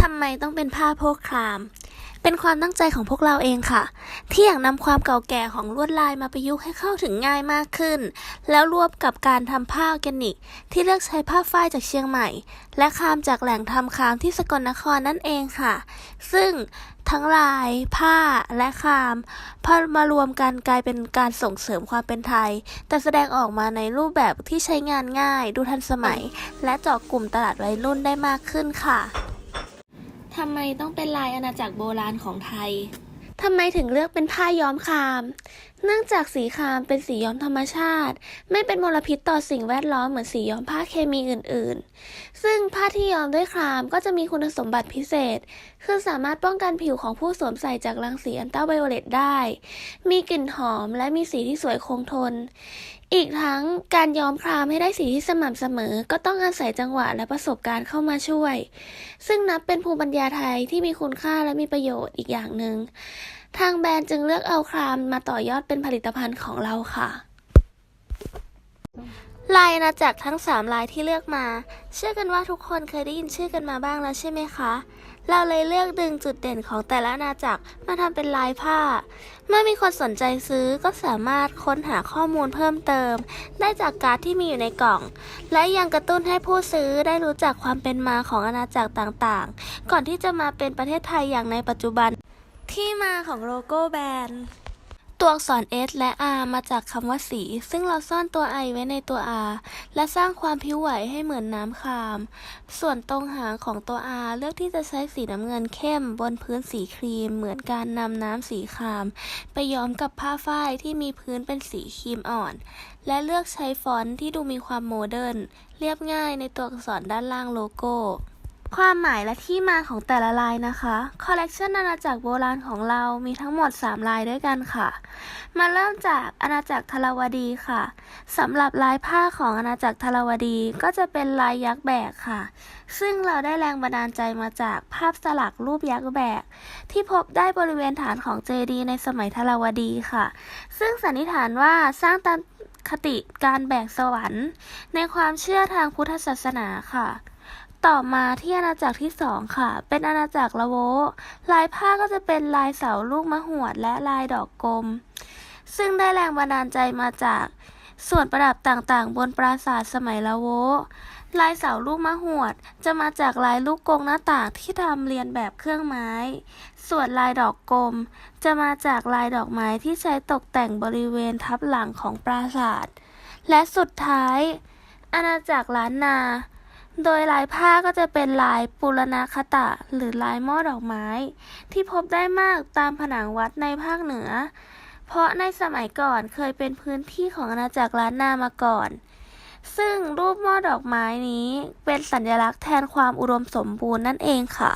ทำไมต้องเป็นผ้าโพกคราม เป็นความตั้งใจของพวกเราเองค่ะ ที่อยากนำความเก่าแก่ของลวดลายมาประยุกต์ให้เข้าถึงง่ายมากขึ้น แล้วรวบกับการทำผ้าออร์แกนิก ที่เลือกใช้ผ้าฝ้ายจากเชียงใหม่ และคามจากแหล่งทำคามที่สกลนครนั่นเองค่ะ ซึ่งทั้งลาย ผ้าและคามพอมารวมกันกลายเป็นการส่งเสริมความเป็นไทย แต่แสดงออกมาในรูปแบบที่ใช้งานง่าย ดูทันสมัย และเจาะกลุ่มตลาดวัยรุ่นได้มากขึ้นค่ะ ทำไมต้องเป็นลายอาณาจักรโบราณของไทย ทำไมถึงเลือกเป็นผ้าย้อมคาม เนื่องจากสีคามเป็นสีย้อมธรรมชาติ ไม่เป็นมลพิษต่อสิ่งแวดล้อมเหมือนสีย้อมผ้าเคมีอื่น ๆ ซึ่งผ้าที่ย้อมด้วยคามก็จะมีคุณสมบัติพิเศษ คือสามารถป้องกันผิวของผู้สวมใส่จากรังสีอันต้าไวโอเลตได้ มีกลิ่นหอมและมีสีที่สวยคงทน อีกทั้งการย้อมครามให้ได้สีที่สม่ำเสมอ ก็ต้องอาศัยจังหวะและประสบการณ์เข้ามาช่วย ซึ่งนับเป็นภูมิปัญญาไทยที่มีคุณค่าและมีประโยชน์อีกอย่างหนึ่งทางแบรนด์จึงเลือกเอาครามมาต่อยอดเป็นผลิตภัณฑ์ของเราค่ะลายอาณากทั้ง 3 ลายที่เลือกมา เชื่อกันว่าทุกคนเคยได้ยินชื่อกันมาบ้างแล้วใช่ไหมคะ เราเลยเลือกดึงจุดเด่นของแต่ละอาณาจักรมาทำเป็นลายผ้า เมื่อมีคนสนใจซื้อก็สามารถค้นหาข้อมูลเพิ่มเติม ได้จากการ์ดที่มีอยู่ในกล่อง และยังกระตุ้นให้ผู้ซื้อได้รู้จักความเป็นมาของอาณาจักรต่างๆ ก่อนที่จะมาเป็นประเทศไทยอย่างในปัจจุบัน ที่มาของโลโก้แบรนด์ ตัวอักษร S และ R มาจากคำว่าสี ซึ่งเราซ่อนตัว I ไว้ในตัว R และสร้างความผิวไหวให้เหมือนน้ำคาม ส่วนตรงหางของตัว R เลือกที่จะใช้สีน้ำเงินเข้ม บนพื้นสีครีม เหมือนการนำน้ำสีคราม ไปย้อมกับผ้าฝ้ายที่มีพื้นเป็นสีครีมอ่อน และเลือกใช้ฟอนต์ที่ดูมีความโมเดิร์นเรียบง่ายในตัวอักษรด้านล่างโลโก้ ความหมายและที่มาของแต่ละลายนะคะ คอลเลกชันอาณาจักรโบราณของเรามีทั้งหมด 3 ลายด้วยกันค่ะ มาเริ่มจากอาณาจักรทรวดีค่ะสำหรับลายผ้าของอาณาจักรทรวดีก็จะเป็นลายยักษ์แบกค่ะ ซึ่งเราได้แรงบันดาลใจมาจากภาพสลักรูปยักษ์แบก ที่พบได้บริเวณฐานของเจดีย์ในสมัยทรวดีค่ะ ซึ่งสันนิษฐานว่าสร้างตามคติการแบกสวรรค์ ในความเชื่อทางพุทธศาสนาค่ะ ต่อมาที่อาณาจักรที่สองค่ะ เป็นอาณาจักรละโว ลายผ้าก็จะเป็นลายเสาลูกมะหวดและลายดอกกลม ซึ่งได้แรงบันดาลใจมาจากส่วนประดับต่างๆ บนปราสาทสมัยละโว ลายเสาลูกมะหวด จะมาจากลายลูกกงหน้าต่างที่ทำเรียนแบบเครื่องไม้ ส่วนลายดอกกลม จะมาจากลายดอกไม้ที่ใช้ตกแต่งบริเวณทับหลังของปราสาท และสุดท้าย อาณาจักรล้านนา โดยลายผ้าก็จะเป็นลายปุรณคตะ หรือลายหม้อดอกไม้ ที่พบได้มากตามผนังวัดในภาคเหนือ เพราะในสมัยก่อนเคยเป็นพื้นที่ของอาณาจักรล้านนามาก่อน ซึ่งรูปหม้อดอกไม้นี้เป็นสัญลักษณ์แทนความอุดมสมบูรณ์นั่นเองค่ะ